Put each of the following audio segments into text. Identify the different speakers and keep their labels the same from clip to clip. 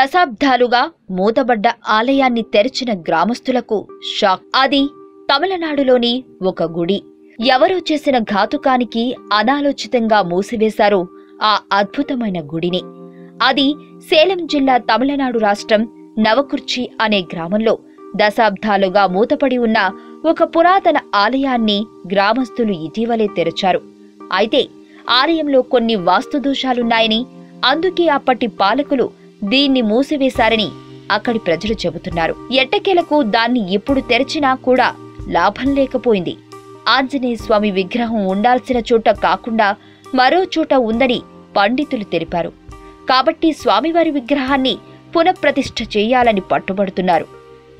Speaker 1: దశాబ్దాలుగా మూతబడ్డ ఆలయాన్ని తెరిచిన గ్రామస్తులకు షాక్. అది తమిళనాడులోని ఒక గుడి. ఎవరో చేసిన ఘాతుకానికి అనాలోచితంగా మూసివేశారు ఆ అద్భుతమైన గుడిని. అది సేలం జిల్లా తమిళనాడు రాష్ట్రం నవకుర్చి అనే గ్రామంలో దశాబ్దాలుగా మూతపడి ఉన్న ఒక పురాతన ఆలయాన్ని గ్రామస్తులు ఇటీవలే తెరిచారు. అయితే ఆలయంలో కొన్ని వాస్తు దోషాలున్నాయని అందుకే అప్పటి పాలకులు దీన్ని మూసివేశారని అక్కడి ప్రజలు చెబుతున్నారు. ఎట్టకేలకు దాన్ని ఇప్పుడు తెరిచినా కూడా లాభం లేకపోయింది. ఆంజనేయ స్వామి విగ్రహం ఉండాల్సిన చోట కాకుండా మరో చోట ఉందని పండితులు తెలిపారు. కాబట్టి స్వామివారి విగ్రహాన్ని పునఃప్రతిష్ఠ చేయాలని పట్టుబడుతున్నారు.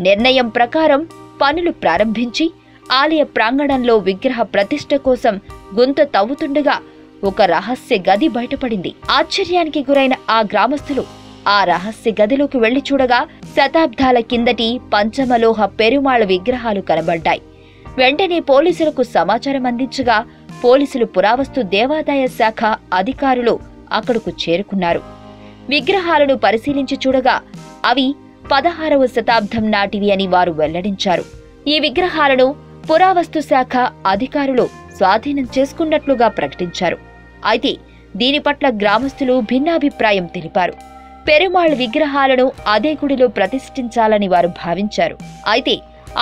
Speaker 1: నిర్ణయం ప్రకారం పనులు ప్రారంభించి ఆలయ ప్రాంగణంలో విగ్రహ ప్రతిష్ఠ కోసం గుంత తవ్వుతుండగా ఒక రహస్య గది బయటపడింది. ఆశ్చర్యానికి గురైన ఆ గ్రామస్తులు ఆ రహస్య గదిలోకి వెళ్ళి చూడగా శతాబ్దాల కిందటి పంచమలోహ పెరుమాళ విగ్రహాలు కనబడ్డాయి. వెంటనే పోలీసులకు సమాచారం అందించగా పోలీసులు పురావస్తు దేవాదాయ శాఖ అధికారులు అక్కడకు చేరుకున్నారు. విగ్రహాలను పరిశీలించి చూడగా అవి పదహారవ శతాబ్దం నాటివి అని వారు వెల్లడించారు. ఈ విగ్రహాలను పురావస్తు శాఖ అధికారులు స్వాధీనం చేసుకున్నట్లుగా ప్రకటించారు. అయితే దీని పట్ల గ్రామస్తులు భిన్నాభిప్రాయం తెలిపారు. పెరుమాళ్ విగ్రహాలను అదే గుడిలో ప్రతిష్ఠించాలని వారు భావించారు. అయితే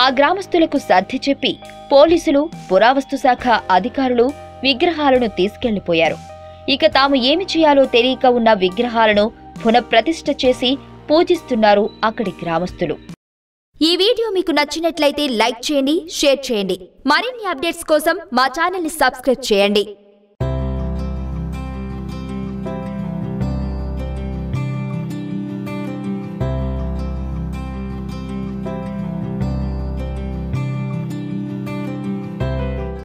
Speaker 1: ఆ గ్రామస్తులకు సర్ది చెప్పి పోలీసులు పురావస్తు శాఖ అధికారులు విగ్రహాలను తీసుకెళ్ళిపోయారు. ఇక తాము ఏమి చేయాలో తెలియక ఉన్న విగ్రహాలను పునఃప్రతిష్ఠ చేసి పూజిస్తున్నారు అక్కడి గ్రామస్తులు.
Speaker 2: ఈ వీడియో మీకు నచ్చినట్లయితే లైక్ చేయండి షేర్ చేయండి. మరిన్ని అప్డేట్స్ కోసం మా ఛానల్ని సబ్స్క్రైబ్ చేయండి.